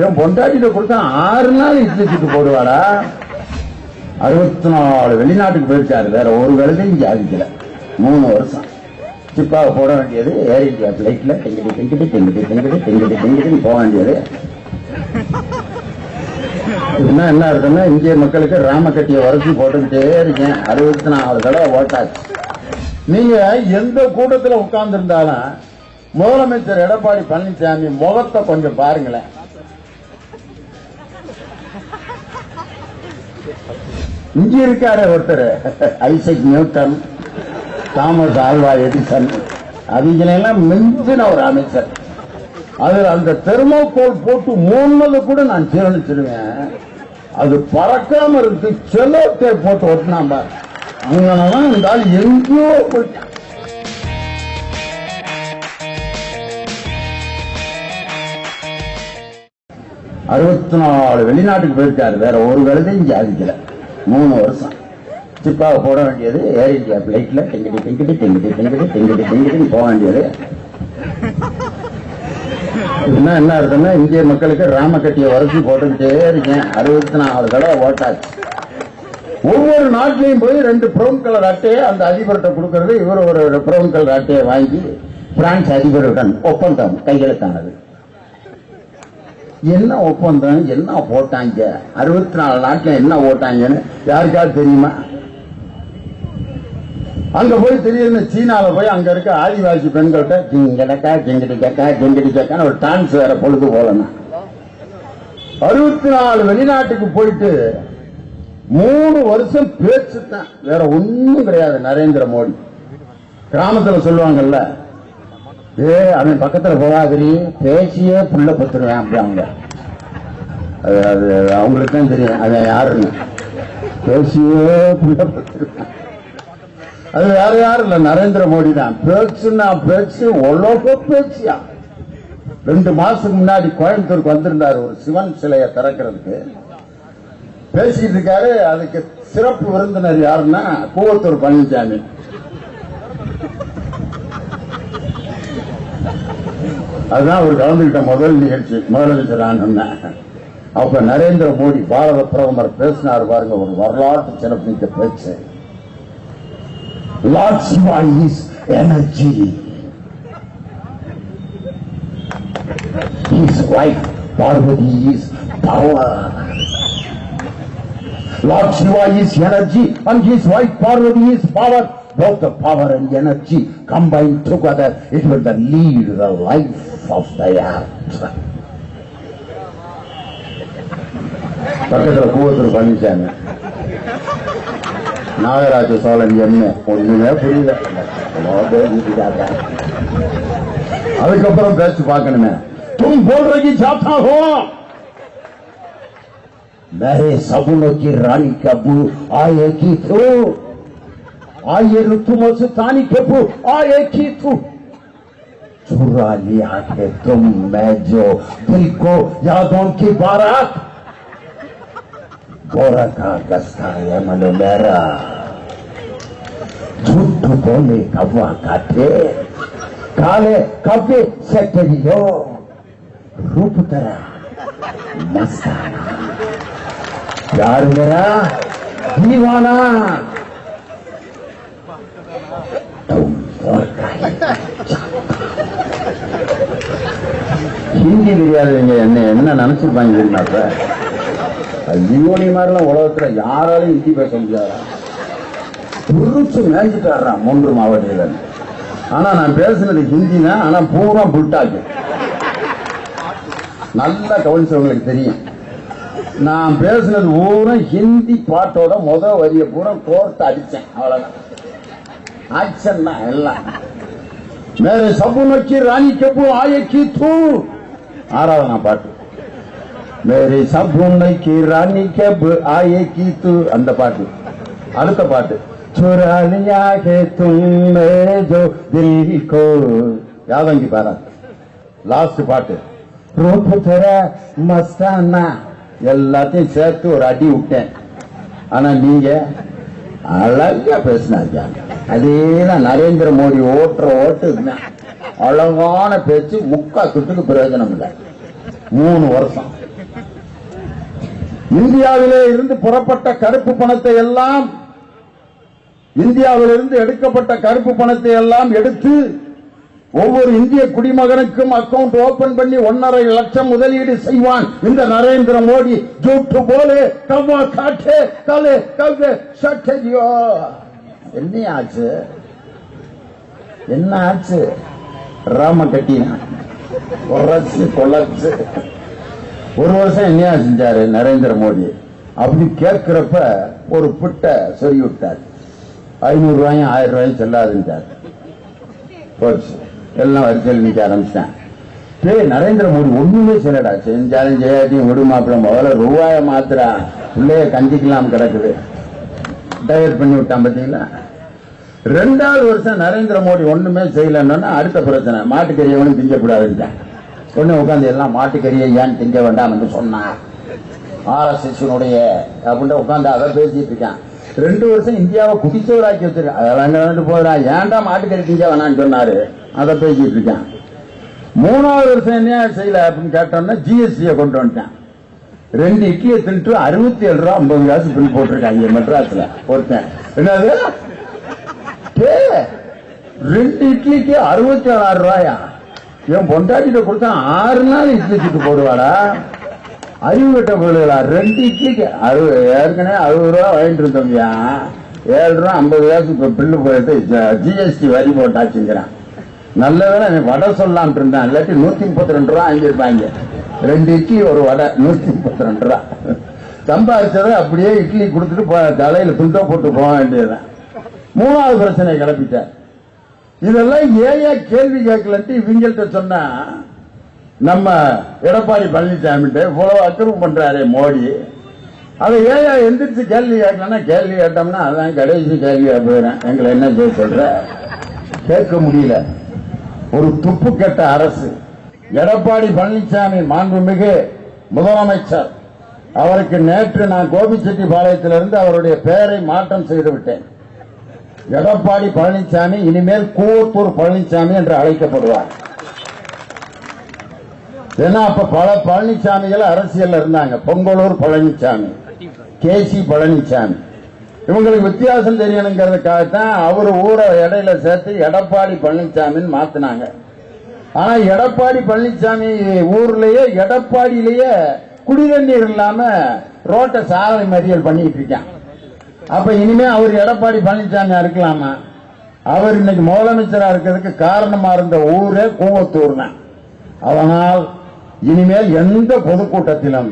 என் பொண்டாட்டிட்ட கொடுத்தா ஆறு நாள் இட்லி போடுவாடா. அறுபத்தி நாலு வெளிநாட்டுக்கு போயிருக்காரு வேற ஒரு வேலையும் சாதிக்கல மூணு வருஷம். சிப்பாக போட வேண்டியது ஏர் இந்தியா பிளைட்ல டெங்கிட்டு டெங்கிட்டு டெங்கிட்டு டெங்கிட்டு டெங்கிட்டு டெங்கிட்டு போக வேண்டியது. என்ன என்ன இருக்குன்னா இந்திய மக்களுக்கு ராமக்கட்டிய வரிசை போட்டுக்கிட்டே இருக்கேன். அறுபத்தி நாலு தடவை ஓட்டாச்சு. நீங்க எந்த கூட்டத்தில் உட்கார்ந்து இருந்தாலும் முதலமைச்சர் எடப்பாடி பழனிசாமி முகத்தை கொஞ்சம் பாருங்களேன். இங்க இருக்காரு ஒருத்தர். Isaac Newton Thomas Alva Edison. அவங்களெல்லாம் மிஞ்சின ஒரு அமைச்சர். அதில் அந்த தெர்மோகோல் போட்டு மூணுனது கூட நான் ஜீரணிச்சிருவேன். அது பறக்காம இருக்கு செல்லோட்டை போட்டு ஒட்டினா பாரு. அங்கனதான் இந்த ஆள் எங்கேயோ போயிட்டான். அறுபத்தி நாலு வெளிநாட்டுக்கு போயிருக்காரு. வேற ஒரு வேலையும் சாதிக்கல மூணு வருஷம். சிப்பாவை போட வேண்டியது ஏர் இந்தியா பிளைட்ல டெங்கிட்டு டெங்கிட்டு டெங்கிட்டு டெங்கிட்டு டெங்கிட்டு டெங்கிட்டு போக வேண்டியது. இதுனா என்ன இருக்குன்னா இந்திய மக்களுக்கு ராமக்கட்டிய வரிசை போட்டுக்கிட்டே இருக்கேன். அறுபத்தி நாலு தடவை ஓட்டாச்சு. ஒவ்வொரு நாட்டிலையும் போய் ரெண்டு ப்ரௌன் கலர் அட்டையை அந்த அதிபர்கிட்ட கொடுக்கறது. இவர் ஒரு ப்ரௌன் கலர் அட்டையை வாங்கி பிரான்ஸ் அதிபருடன் ஒப்பந்தம் கையெழுத்தானது. என்ன ஒப்பந்தம் என்ன போட்டாங்க? அறுபத்தி நாலு நாட்டில் என்ன போட்டாங்கன்னு யாருக்காவது தெரியுமா? அங்க போய் திடீர்னு சீனால போய் அங்க இருக்க ஆதிவாசி பெண்கள்கிட்ட கிங்கடக்கா கிங்கடி கக்கா கிங்கடி கக்கான்னு ஒரு டான்ஸ் வேற பொழுது போலனா அறுபத்தி நாலு வெளிநாட்டுக்கு போயிட்டு மூணு வருஷம் பேச்சு தான் வேற ஒண்ணும் கிடையாது நரேந்திர மோடி. கிராமத்துல சொல்லுவாங்கல்ல ஏ அவன் பக்கத்துல போகாதிரி பேசியே புள்ள பத்துருவேன் அப்படி அவங்க. அது அது அவங்களுக்கு தான் தெரியும். அவன் யாருன்னு. பேசியே புள்ள பத்துருவேன். அது வேற யாரும் இல்ல. நரேந்திர மோடி தான். பேச்சுன்னா பேச்சு உலக பேச்சியா? ரெண்டு மாசத்துக்கு முன்னாடி கோயம்புத்தூருக்கு வந்திருந்தாரு ஒரு சிவன் சிலையை திறக்கிறதுக்கு. பேசிட்டு இருக்காரு. அதுக்கு சிறப்பு விருந்தினர் யாருன்னா கூவத்தூர் பழனிசாமி அதுதான் அவர் கலந்துகிட்ட முதல் நிகழ்ச்சி முதலமைச்சர் நான் அப்ப நரேந்திர மோடி பாரத பிரதமர் பேசினார் பாருங்க ஒரு வரலாற்று சிறப்புமிக்க பேச்சு lord's by energy his wife Parvati is power Lord Shiva is energy and his wife Parvati is power. Both the energy and energy combined together, it will lead the. of the earth. பக்கத்தில் கூவத்தூர் பழனிசாமி நாகராஜ சோழன் என்ன ஒண்ணுமே புரியல அவ்வளோ பேசிட்டாங்க. அதுக்கப்புறம் பேச்சு பார்க்கணுமே தும் போல் ரகி ஜாத்தா ஹோ मेरे सपनों की रानी कबू आएगी तू आइए तुम से तानी कबू आएगी तू चुरा लिया है तुम, मैं जो दिल को यादों की बारात। गोरा का गस्ता है मनो मेरा। झूठ बोले कव्वा काटे काले कब्बे सेक्टरियो रूप तेरा मस्ताना। प्यार मेरा दीवाना। तुम और ஹிந்தி தெரியாதவங்க என்ன என்ன நினைச்சிருப்பாங்க தெரியுமா ஐயோ நீ மாதிரிலாம் உலகத்துல யாராலையும் ஹிந்தி பேச முடியாதா. புருச்சு மேய்ஞ்சிட்டாடுறான் மூன்று மாவட்டத்தில் ஆனா நான் பேசுனது ஹிந்தி தான் ஆனா பூரா புட்டாக்கு. நல்லா கவனிச்சவங்களுக்கு தெரியும். நான் பேசுனது பூரா ஹிந்தி பாட்டோட முத வரிய பூரா கோர்த்து அடிச்சேன் அவ்வளவுதான். ஆக்ஷன் தான் எல்லாம் மேலே சபுனக்கி ராணி கப்பு ஆயக்கி தூ. ஆறாவது நான் பாட்டு. மேரி சபுனைக்கு ராணிக்க ஆயக்கி தூ அந்த பாட்டு. அடுத்த பாட்டு. சுராலியாக தும்மே ஜோ தில்கோ யாதங்கி பாரா லாஸ்ட் பாட்டு. ரூபு தர மஸ்தானா. எல்லாத்தையும் சேர்த்து ஒரு அடி விட்டேன். ஆனா நீங்க அழகா பேசினாருக்காங்க அதே தான் நரேந்திர மோடி ஓட்டுற ஓட்டு. அழகான பேச்சு முக்கா துட்டுக்கு பிரயோஜனம் இல்லை. மூணு வருஷம். இந்தியாவிலே இருந்து புறப்பட்ட கருப்பு பணத்தை எல்லாம் இந்தியாவிலிருந்து எடுக்கப்பட்ட கருப்பு பணத்தை எல்லாம் எடுத்து ஒவ்வொரு இந்திய குடிமகனுக்கும் அக்கவுண்ட் ஓபன் பண்ணி ஒன்னரை லட்சம் முதலீடு செய்வான் இந்த நரேந்திர மோடி. ஜூட்டு போலே கவ்வா காட்டே கலே கவ்வே சட்டையோ என்ன ஆச்சு? என்ன ஆச்சு? ராம கட்டினா. கொள்ளச்சு ஒரு வருஷம் என்னையா செஞ்சாரு நரேந்திர மோடி? அப்படி கேட்கிறப்ப ஒரு பிட்ட சொல்லி விட்டார் ஐநூறு ரூபாயும் ஆயிரம் ரூபாயும் செல்லாதுன்றார். போச்சு. எல்லாம் வரிசையில் நிக்க ஆரம்பிச்சிட்டேன். டேய் நரேந்திர மோடி ஒண்ணுமே சொல்லடா செஞ்சாலும் ஜெயாட்டியும் விடுமாப்பிட முதல்ல ரூபாய மாத்திரா பிள்ளைய கஞ்சிக்கலாம் கிடக்குது. டைவர்ட் பண்ணி விட்டான் பாத்தீங்களா ரெண்டாவது வருஷம் நரேந்திர மோடி ஒண்ணுமே செய்யலன்னா அடுத்த பிரச்சனை. மாட்டுக்கறி எவனும் திங்கக்கூடாதுன்ட்டான் உடனே உட்காந்து எல்லாம் மாட்டுக்கறியை ஏன் திங்க வேண்டாம் என்று சொன்னார் ஆர்எஸ்எஸ்னுடைய அப்படின்னு உட்காந்து அதை பேசிட்டு இருக்கான். ரெண்டு வருஷம் இந்தியாவை குடிச்சவராக்கி வச்சிருக்கான். அதெல்லாம் கலந்து போதுடா. ஏன்டா மாட்டுக்கறி திங்க வேணான்னு சொன்னாரு. அதை பேசிட்டு இருக்கான். மூணாவது வருஷம் என்ன செய்யல அப்படின்னு கேட்டோம்னா ஜிஎஸ்டியை கொண்டு வந்துட்டான். ரெண்டு இட்லியை தின்ட்டு அறுபத்தி ஏழு ரூபா ஐம்பது காசு பில் போட்டிருக்காங்க மெட்ராஸ்ல. ஒருத்தன். என்னது? டேய், ரெண்டு இட்லிக்கு அறுபத்தி ஏழாயிரம் ரூபாயா? என் பொண்டாட்டிட்ட கொடுத்தா ஆறு நாள் இட்லி சுட்டு போடுவாடா. அறிவு கட்ட பொருளா ரெண்டு இட்லிக்கு அறுபது ஏற்கனவே அறுபது ரூபா வாங்கிட்டு இருந்தோம்யா ஏழு ரூபா ஐம்பது காசு இப்ப பில்லு போயிட்டு ஜிஎஸ்டி வரி போட்டாச்சுங்கிறான். நல்ல வேலை அவன் வடை சொல்லலாம்னு இருந்தான். இல்லாட்டி நூத்தி முப்பத்தி ரெண்டு ரூபா வாங்கியிருப்பாங்க. ரெண்டு இட்லி ஒரு வடை நூத்தி முப்பத்தி ரெண்டு ரூபா. சம்பாதிச்சதை அப்படியே இட்லி கொடுத்துட்டு தலையில துண்டோ போட்டு போக வேண்டியதுதான். மூணாவது பிரச்சனை கிளப்பிட்டார். இதெல்லாம் ஏன் கேள்வி கேட்கலன்ட்டு இவங்கள்ட்ட சொன்னா நம்ம எடப்பாடி பழனிசாமிகிட்ட இவ்வளவு அக்கிரமம் பண்றாரு மோடி. அதை ஏன் எந்திரிச்சு கேள்வி கேட்கலன்னா கேள்வி கேட்டோம்னா அதான் கடைசி கேள்வி போயிடும் எங்களை என்ன செய்ய சொல்ற? கேட்க முடியல. ஒரு துப்பு கட்ட அரசு. எடப்பாடி பழனிசாமி மாண்புமிகு முதலமைச்சர். அவருக்கு நேற்று நான் கோபிச்செட்டிப்பாளையத்திலிருந்து அவருடைய பெயரை மாற்றம் செய்து விட்டேன். எடப்பாடி பழனிசாமி இனிமேல் கூவத்தூர் பழனிசாமி என்று அழைக்கப்படுவார். ஏன்னா அப்ப பல பழனிசாமிகள் அரசியல் இருந்தாங்க. Pongalur Palaniswami K C Palaniswami. இவங்களுக்கு வித்தியாசம் தெரியணுங்கிறதுக்காகத்தான் அவர் ஊரை இடையில சேர்த்து எடப்பாடி பழனிசாமின்னு மாத்தினாங்க. ஆனா எடப்பாடி பழனிசாமி ஊர்லயே எடப்பாடியிலேயே குடிநீர் இல்லாம ரோட்டை சாலை மறியல் பண்ணிட்டு இருக்கான். அப்ப இனிமே அவர் எடப்பாடி பழனிசாமியா இருக்கலாமா? அவர் இன்னைக்கு முதலமைச்சரா இருக்கிறதுக்கு காரணமா இருந்த ஊரே கூவத்தூர் தான் அதனால் இனிமேல் எந்த பொதுக்கூட்டத்திலும்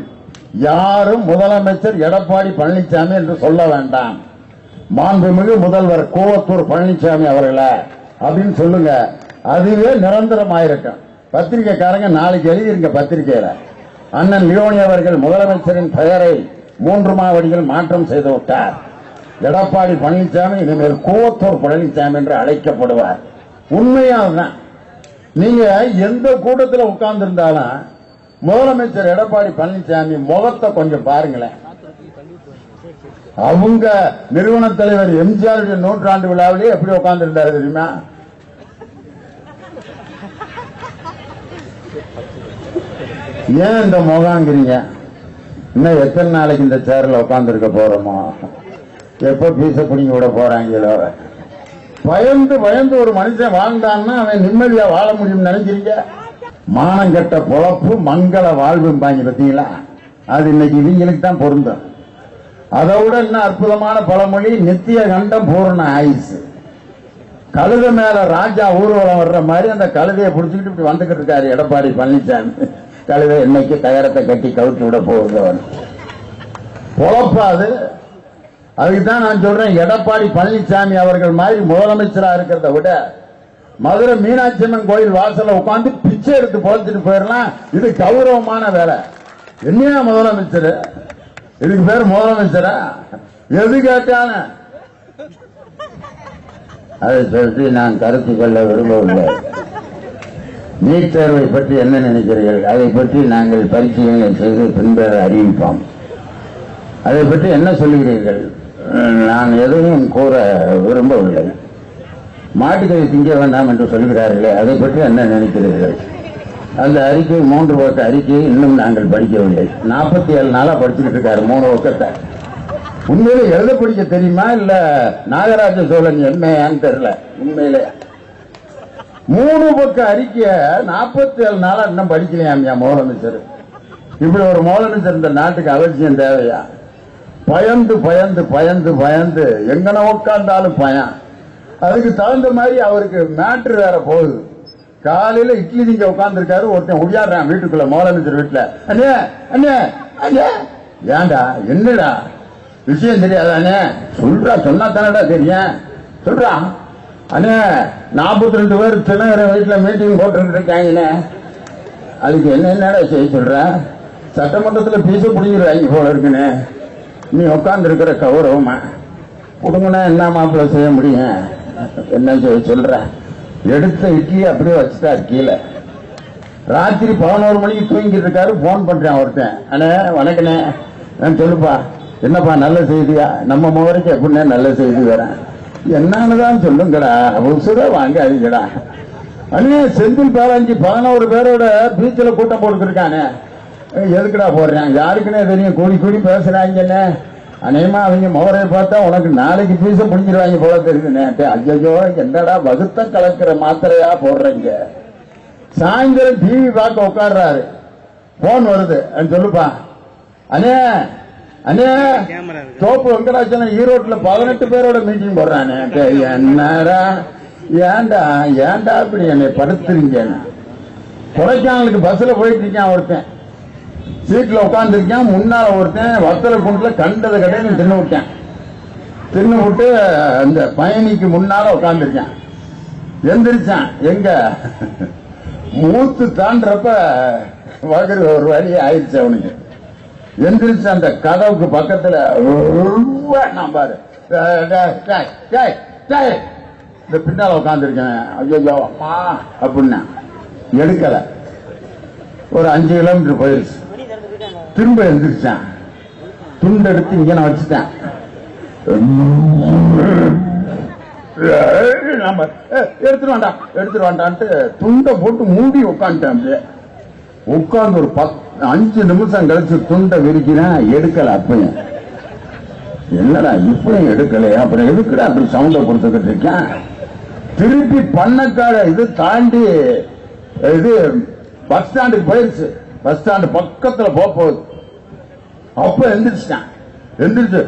யாரும் முதலமைச்சர் எடப்பாடி பழனிசாமி என்று சொல்ல வேண்டாம். மாண்புமிகு முதல்வர் கூவத்தூர் பழனிசாமி அவர்களை அப்படின்னு சொல்லுங்க. அதுவே நிரந்தரமாயிருக்கும். பத்திரிகைக்காரங்க நாளைக்கு எழுதியிருங்க பத்திரிகையில. அண்ணன் லியோனி அவர்கள் முதலமைச்சரின் பெயரை மூன்று மாவடிகள் மாற்றம் செய்து விட்டார் எடப்பாடி பழனிசாமி இனிமேல் கூவத்தூர் பழனிசாமி என்று அழைக்கப்படுவார். உண்மையாதான் நீங்க எந்த கூட்டத்தில் உட்கார்ந்து இருந்தாலும் முதலமைச்சர் எடப்பாடி பழனிசாமி முகத்தை கொஞ்சம் பாருங்களேன். அவங்க நிறுவன தலைவர் எம்ஜிஆருடைய நூற்றாண்டு விழாவிலேயே எப்படி உட்கார்ந்து இருந்தாரு தெரியுமா? ஏன் இந்த முகாங்கிறீங்க? இன்னும் எத்தனை நாளைக்கு இந்த சேர்ல உட்கார்ந்து இருக்க போறோமோ? எப்போ பீச குடிங்க விட போறாங்களோ பயந்து பயந்து ஒரு மனுஷன் வாழ்ந்தான்னா அவன் நிம்மதியா வாழ முடியும்னு நினைக்கிறீங்க? மானம் கெட்ட பொழப்பு மங்கள வாழ்வும்பாங்க பார்த்தீங்களா? அது இன்னைக்கு இவங்களுக்கு தான் பொருந்தும். அதை விட இன்னும் அற்புதமான பழமொழி நித்திய கண்டம் பூரண ஆயுசு. கழுத மேல ராஜா ஊர்வலம் வர்ற மாதிரி அந்த கழுதையை பிடிச்சிக்கிட்டு இப்படி வந்துகிட்டு இருக்காரு எடப்பாடி பழனிசாமி. கழுதை இன்னைக்கு தகரத்தை கட்டி கவுத்து விட போகுது? பொழப்பாது அதுக்கு தான் நான் சொல்றேன் எடப்பாடி பழனிசாமி அவர்கள் மாதிரி முதலமைச்சரா இருக்கிறத விட மதுரை மீனாட்சி அம்மன் கோயில் வாசல்ல உட்காந்து பிச்சை எடுத்து பொழைச்சிட்டு போயிடலாம். இது கௌரவமான வேலை. என்னையா முதலமைச்சர்? இதுக்கு பேர் முதலமைச்சரா? எது கேட்டான? அதை சொல்லி நான் கருத்து கொள்ள விரும்பவில்லை. நீட் தேர்வை பற்றி என்ன நினைக்கிறீர்கள்? அதை பற்றி நாங்கள் பரிசீலனை செய்து பின்பற அறிவிப்போம். அதை பற்றி என்ன சொல்லுகிறீர்கள்? நான் எதையும் கூற விரும்பவில்லை. மாட்டுக்கறி திங்க வேண்டாம் என்று சொல்கிறார்களே அதை பற்றி என்ன நினைக்கிறீர்கள்? அந்த அறிக்கை மூன்று பக்க அறிக்கையை இன்னும் நாங்கள் படிக்கவில்லை. நாற்பத்தி ஏழு நாளா படிச்சுக்கிட்டு இருக்காரு மூணு பக்கத்தை உண்மையில எழுத படிக்க தெரியுமா இல்ல நாகராஜ சோழன் எம்ஏயான்னு தெரியல? உண்மையிலே. மூணு பக்க அறிக்கைய நாற்பத்தி ஏழு நாளா இன்னும் படிக்கலையாமியா முதலமைச்சர் இப்படி ஒரு முதலமைச்சர் இந்த நாட்டுக்கு அவசியம் தேவையா? பயந்து பயந்து பயந்து பயந்து. எங்கன உட்காந்தாலும் பயம். அதுக்கு தகுந்த மாதிரி அவருக்கு மேட்ரு வேற போகுது. காலையில இட்லி நீங்க உட்காந்துருக்காரு ஒருத்தன் உடியாடுறான் வீட்டுக்குள்ள முதலமைச்சர் வீட்டுல. அண்ணே அண்ணே அண்ணே. ஏன்டா என்னடா? விஷயம் தெரியாதானே சொல்றா சொன்னா தானடா தெரியும். சொல்றா. அண்ணே நாற்பத்தி ரெண்டு பேர் தினகர வீட்டுல மீட்டிங் போட்டு இருக்காங்கண்ணே. அதுக்கு என்ன என்னடா செய்ய சொல்ற? சட்டமன்றத்துல பீச பிடிங்கிறாங்க போல இருக்குண்ணே. நீ உட்கார்ந்து இருக்கிற கௌரவமா? கொடுங்கன்னா என்ன மாப்பிள்ள செய்ய முடியும்? என்ன செய்ய சொல்ற? எடுத்த இட்லி அப்படியே வச்சுட்டாரு கீழே. ராத்திரி பதினோரு மணிக்கு தூங்கிட்டு இருக்காரு போன் பண்றேன் ஒருத்தன் அண்ணே வணக்கண்ணே. நான் சொல்லுப்பா. என்னப்பா நல்ல செய்தியா? நம்ம முகரைக்கு எப்படின்னா நல்ல செய்தி வரேன் என்னன்னுதான் சொல்லுங்கடா. உசுர வாங்க அண்ணே செந்தில் பாலாஞ்சி பதினோரு பேரோட பீச்சில் கூட்டம் போட்டுருக்கானே எதுக்குடா போடுறேன்? யாருக்குன்னே தெரியும்? கூடி கூடி பேசுறாங்கண்ணே. அநேகமா அவங்க முகரை பார்த்தா உனக்கு நாளைக்கு பீச பிடிச்சிருவாங்க போல தெரியுதுண்ணே. ஐயோ என்னடா வகுத்த கலக்கிற மாத்திரையா போடுறீங்க? சாயந்தரம் டிவி பார்க்க உட்கார்றாரு. போன் வருது. சொல்லுப்பா. அண்ணே அண்ணே தோப்பு வெங்கடாச்சலம் ஈரோட்ல பதினெட்டு பேரோட மீட்டிங் போடுறானே. என்னடா ஏன்டா ஏன்டா இப்படி என்னை படுத்துறீங்க? கொடைக்கானலுக்கு பஸ்ல போயிட்டு இருக்கான் ஒருத்தன். சீட்ல உட்காந்துருக்கேன் முன்னால ஒருத்தன் வத்தல குண்டுல கண்டதை கடையில தின்னு விட்டேன். தின்னு விட்டு அந்த பயணிக்கு முன்னால உட்காந்துருக்கேன் எந்திரிச்சான். எங்க? மூத்து தாண்டப்ப வகுறு ஒரு வழி ஆயிடுச்சு அவனுக்கு. எந்திரிச்சு அந்த கதவுக்கு பக்கத்துல நான் பாரு. டேய், இந்த பின்னால உட்காந்துருக்கேன் ஐயோ அம்மா அப்படின்னா. எடுக்கல. ஒரு அஞ்சு கிலோமீட்டர் போயிருச்சு. திரும்ப எழுந்திரிச்சான் துண்டெடுத்து இங்க நான் வச்சுட்டேன். நம்ம எடுத்துட்டு வேண்டாம் எடுத்துட்டு வேண்டான்ட்டு துண்டை போட்டு மூடி உட்காந்துட்டேன் அப்படியே. ஒரு பத் அஞ்சு நிமிஷம் கழிச்சு துண்டை விரிக்கிறேன் எடுக்கல அப்பயும். என்னடா இப்பயும் எடுக்கலையா? அப்புறம் எதுக்குடா அப்படி சவுண்ட கொடுத்துக்கிட்டு இருக்கேன்? திருப்பி பண்ணக்கார இது தாண்டி இது பஸ் ஸ்டாண்டுக்கு போயிருச்சு. பஸ் ஸ்டாண்டு பக்கத்துல போக போகுது. அப்ப எந்திரிச்சிட்டான் எந்திரிச்சு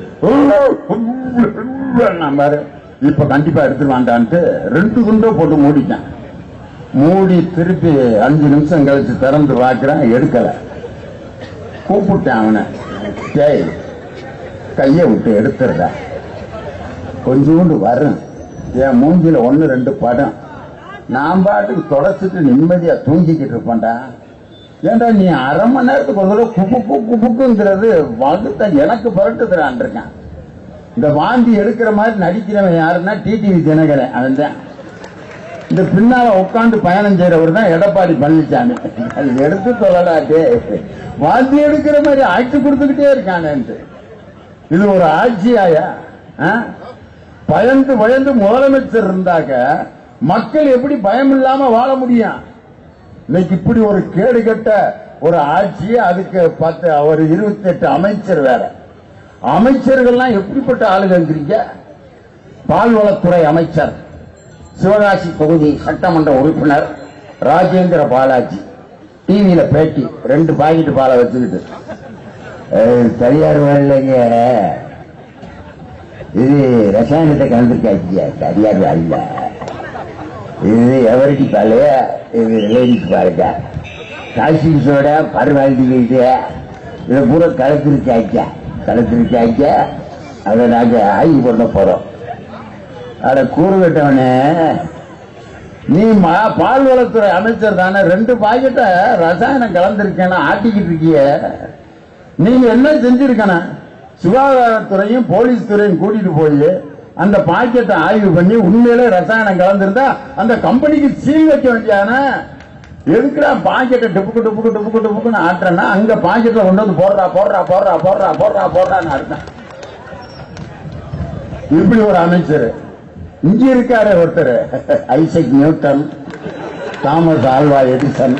நான் பாரு. இப்ப கண்டிப்பா எடுத்துட்டு வாண்டான்ட்டு ரெண்டு குண்டோ போட்டு மூடிட்டான். மூடி திருப்பி அஞ்சு நிமிஷம் கழிச்சு திறந்து பார்க்கிறேன் எடுக்கல. கூப்பிட்டேன் அவனை. டேய் கையை விட்டு எடுத்துடுற. கொஞ்சோண்டு வரும் என் மூஞ்சில ஒன்னு ரெண்டு படம். நான் பாட்டுக்கு தொடச்சிட்டு நிம்மதியா தூங்கிக்கிட்டு இருப்பேன்டா. ஏன்டா நீ அரை மணி நேரத்துக்கு ஒரு தடவை குப்புக்கு குப்புக்குங்கிறது வகுத்த எனக்கு புரட்டுதுறான் இருக்கான். இந்த வாந்தி எடுக்கிற மாதிரி நடிக்கிறவன் யாருன்னா டிடிவி தினகரன் அவன் தான். இந்த பின்னால உட்காந்து பயணம் செய்யறவர் தான் எடப்பாடி பழனிசாமி அது எடுத்து சொல்லடாட்டே வாந்தி எடுக்கிற மாதிரி ஆட்சி கொடுத்துக்கிட்டே இருக்கானேன்ட்டு. இது ஒரு ஆட்சியாயா? ஆ? பயந்து பயந்து முதலமைச்சர் இருந்தாக்க மக்கள் எப்படி பயம் இல்லாம வாழ முடியும்? இன்னைக்கு இப்படி ஒரு கேடு கட்ட ஒரு ஆட்சி அதுக்கு பத்து அவர் இருபத்தி எட்டு அமைச்சர் வேற. அமைச்சர்கள்லாம் எப்படிப்பட்ட ஆளுங்கிறீங்க பால்வளத்துறை அமைச்சர் சிவகாசி தொகுதி சட்டமன்ற உறுப்பினர் ராஜேந்திர பாலாஜி. டிவியில பேட்டி ரெண்டு பாக்கெட் பாலை வச்சுக்கிட்டு. தனியார் வரலைங்க இது ரசாயனத்தை கலந்துருக்காச்சியா தனியார் வரல இது எவரடி பால் இது லேடிஸ் பாருங்க கால்சியம் சோடா பரவாயில்லை இது. இதை பூரா கலத்துருச்சாச்சா கலத்துருச்சாச்சா அதை நாங்கள் ஆய்வு பண்ண போகிறோம் அட கூறு கட்டவனே நீ மா- பால்வளத்துறை அமைச்சர் தானே. ரெண்டு பாக்கெட்டை ரசாயனம் கலந்துருக்கேன்னு ஆட்டிக்கிட்டு இருக்கிய. நீங்க என்ன செஞ்சிருக்கணும்? சுகாதாரத்துறையும் போலீஸ் துறையும் கூட்டிட்டு போய் அந்த பாக்கெட்டை ஆய்வு பண்ணி உண்மையிலே ரசாயனம் கலந்திருந்தா அந்த கம்பெனிக்கு சீல் வைக்க வேண்டியான எதுக்குடா பாக்கெட்டை டுப்புக்கு டுப்புக்கு டுப்புக்கு டுப்புக்குன்னு ஆட்டுறேன்னா அங்க பாக்கெட்ல கொண்டு வந்து போடுறா போடுறா போடுறா போடுறா போடுறா போடுறான்னு அர்த்தம் இப்படி ஒரு அமைச்சர். இங்க இருக்காரு ஒருத்தர். Isaac Newton Thomas Alva Edison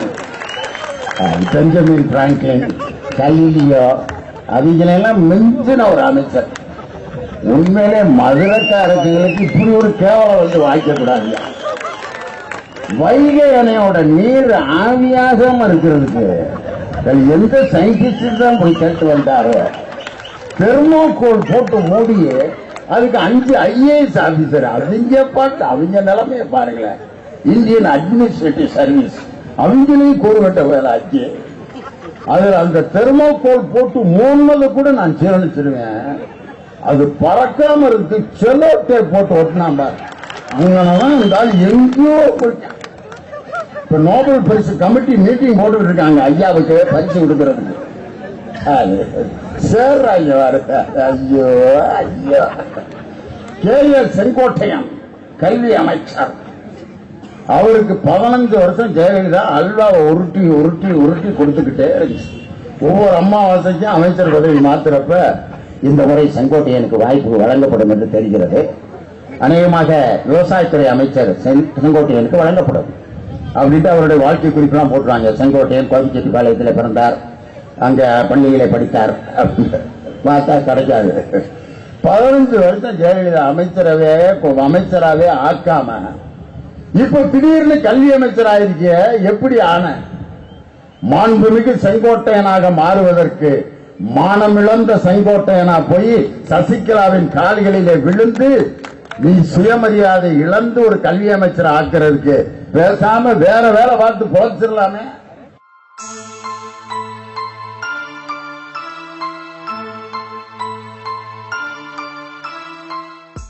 Benjamin Franklin Galileo அவங்களெல்லாம் மிஞ்சின ஒரு அமைச்சர். உண்மையிலே மதுரக்காரர்களுக்கு இப்படி ஒரு கேவலம் வந்து வாய்க்கக்கூடாது. வைகை அணையோட நீர் ஆவியாக இருக்கிறதுக்கு எந்த சயின்டிஸ்ட் தான் போய் கேட்டு வந்தாரோ? தெர்மோகோல் போட்டு மூடி அதுக்கு அஞ்சு ஐஏஎஸ் ஆபீசர் அவங்க பாட்டு அவங்க நிலைமையை பாருங்களேன். இந்தியன் அட்மினிஸ்ட்ரேட்டிவ் சர்வீஸ் அவங்களையும் கூறுகட்ட வேலை ஆச்சு அதுல அந்த தெர்மோகோல் போட்டு மூணுனது கூட நான் சீரணிச்சிருவேன் அது பறக்காம இருக்கு செல்லோ டேப் போட்டு ஒட்டினான் பாரு. அங்கனதான் இந்த ஆள் எங்கேயோ போயிட்டான். இப்ப நோபல் பரிசு கமிட்டி மீட்டிங் போட்டுட்டு இருக்காங்க ஐயாவுக்கு பரிசு கொடுக்கறதுக்கு. அது சேர்றாங்க ஐயோ ஐயோ. கே எஸ் செங்கோட்டையன் கல்வி அமைச்சர். அவருக்கு பதினஞ்சு வருஷம் ஜெயலலிதா அல்வாவை உருட்டி உருட்டி உருட்டி கொடுத்துக்கிட்டே இருந்துச்சு. ஒவ்வொரு அம்மாவாசைக்கும் அமைச்சர் பதவி மாத்துறப்ப இந்த முறை செங்கோட்டையனுக்கு வாய்ப்பு வழங்கப்படும் என்று தெரிகிறது. அநேகமாக விவசாயத்துறை அமைச்சர் செங்- செங்கோட்டையனுக்கு வழங்கப்படும். அப்படின்ட்டு அவருடைய வாழ்க்கை குறிப்பெல்லாம் போட்டுறாங்க. செங்கோட்டையன் கோபிச்செட்டிப்பாளையத்தில் பிறந்தார். அங்க பள்ளிகளை படித்தார். அப்படின்னு. பார்த்தா கிடைக்காது. பதினஞ்சு வருஷம் ஜெயலலிதா அமைச்சரவே அமைச்சராகவே ஆக்காம இப்ப திடீர்னு கல்வி அமைச்சராயிருக்கிய எப்படி ஆன? மாண்புமிகு செங்கோட்டையனாக மாறுவதற்கு மானமிழந்த செங்கோட்டையனா போய் சசிகலாவின் கால்களிலே விழுந்து நீ சுயமரியாதை இழந்து ஒரு கல்வி அமைச்சர் ஆக்குறதுக்கு பேசாம வேற வேலை பார்த்து பொழைச்சிடலாமே